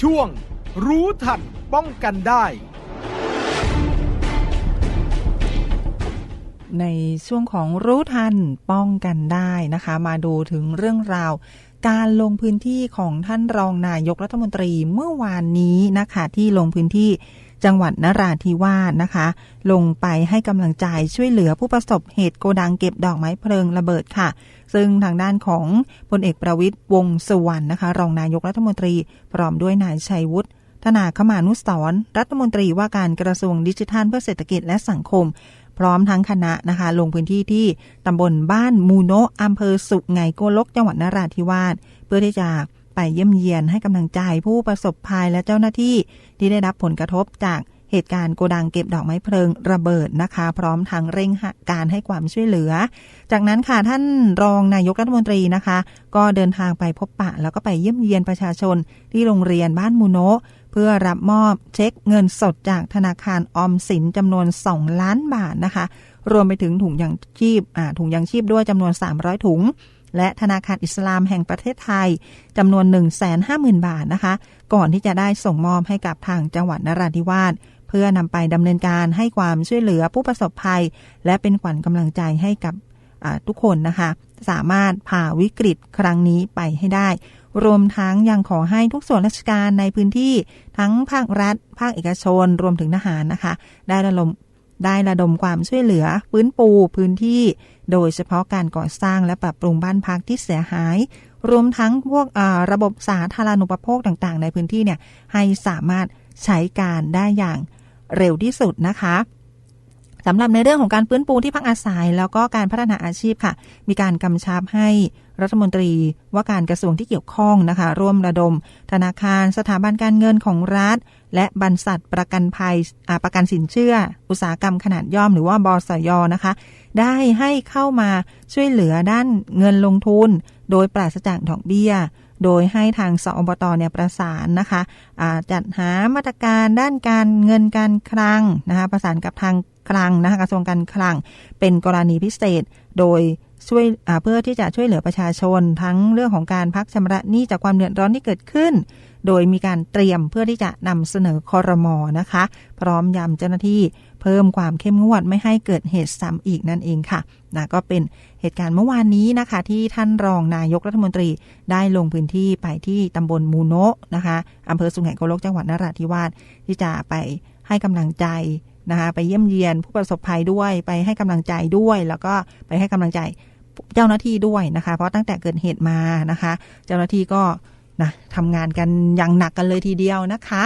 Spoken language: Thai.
ช่วง รู้ทันป้องกันได้ ในช่วงของรู้ทันป้องกันได้นะคะ มาดูถึงเรื่องราว การลงพื้นที่ของท่านรองนายกรัฐมนตรีเมื่อวานนี้นะคะที่ลงพื้นที่จังหวัดนราธิวาสนะคะ ลงไปให้กำลังใจช่วยเหลือผู้ประสบเหตุโกดังเก็บดอกไม้เพลิงระเบิดค่ะ ซึ่งทางด้านของพลเอกประวิตยวงสุวรรณนะคะ รองนายกรัฐมนตรี พร้อมด้วยนายชัยวุฒิธนาคมานุสรณ์รัฐมนตรีว่าการกระทรวงดิจิทัลเพื่อเศรษฐกิจและสังคม พร้อมทั้งคณะนะคะ ลงพื้นที่ที่ตำบลบ้านมูโนะอำเภอสุไหงโกลกจังหวัดนราธิวาสเพื่อที่จะไปเยี่ยมเยียนให้กำลังใจผู้ประสบภัยและเจ้าหน้าที่ที่ได้รับผลกระทบจากเหตุการณ์โกดังเก็บดอกไม้เพลิงระเบิดนะคะ พร้อมทางเร่งการให้ความช่วยเหลือ จากนั้นค่ะท่านรองนายกรัฐมนตรีนะคะ ก็เดินทางไปพบปะ แล้วก็ไปเยี่ยมเยียนประชาชนที่โรงเรียนบ้านมูโนะ เพื่อรับมอบเช็คเงินสดจากธนาคารออมสินจำนวน 2 ล้านบาทนะคะ รวมไปถึงถุงยางชีพถุงยางชีพด้วยจำนวน 300 ถุง และธนาคารอิสลามแห่งประเทศไทยจำนวน 150,000 บาทนะคะ ก่อนที่จะได้ส่งมอบให้กับทางจังหวัดนราธิวาสเพื่อนำไปดำเนินการให้ความช่วยเหลือผู้ประสบภัย และเป็นขวัญกำลังใจให้กับทุกคนนะคะ สามารถผ่าวิกฤตครั้งนี้ไปให้ได้ รวมทั้งยังขอให้ทุกส่วนราชการในพื้นที่ทั้งภาครัฐ ภาคเอกชน รวมถึงทหารนะคะ ได้ระดมได้ระดมความช่วยเหลือฟื้นปูพื้นที่ โดยเฉพาะการก่อสร้างและปรับปรุงบ้านพักที่เสียหาย รวมทั้งพวกระบบสาธารณูปโภคต่างๆ ในพื้นที่เนี่ยให้สามารถใช้การได้อย่างเร็วที่สุดนะคะ สำหรับในเรื่องของการฟื้นปูที่พักอาศัย แล้วก็การพัฒนาอาชีพค่ะ มีการกำชับให้รัฐมนตรีว่าการกระทรวงที่เกี่ยวข้องนะคะ ร่วมระดม ธนาคาร สถาบันการเงินของรัฐ และบรรษัทประกันภัยประกันสินเชื่อ อุตสาหกรรมขนาดย่อมหรือว่าบสยนะคะ ได้ให้เข้ามาช่วยเหลือด้านเงินลงทุน โดยปราศจากดอกเบี้ย โดยให้ทางสอบตเนี่ยประสานนะคะะจัดหามาตรการด้านการเงินการคลังนะคะประสานกับทาง คลังนะคะกระทรวงการคลัง เป็นกรณีพิเศษ โดยช่วยเพื่อที่จะช่วยเหลือประชาชน ทั้งเรื่องของการพักชำระหนี้จากความเดือดร้อนที่เกิดขึ้น โดยมีการเตรียมเพื่อที่จะนำเสนอคอรมอนะคะ พร้อมย้ำเจ้าหน้าที่เพิ่มความเข้มงวดไม่ให้เกิดเหตุซ้ำอีกนั่นเองค่ะนะก็เป็นเหตุการณ์เมื่อวานนี้นะคะ ที่ท่านรองนายกรัฐมนตรีได้ลงพื้นที่ไปที่ตำบลมูโนะนะคะอำเภอสุไหงโกลกจังหวัดนราธิวาสที่จะไปให้กำลังใจ นะคะไปเยี่ยมเยียนผู้ประสบภัยด้วย ไปให้กำลังใจด้วย แล้วก็ไปให้กำลังใจเจ้าหน้าที่ด้วยนะคะ เพราะตั้งแต่เกิดเหตุมานะคะ เจ้าหน้าที่ก็นะทำงานกันอย่างหนักกันเลยทีเดียวนะคะ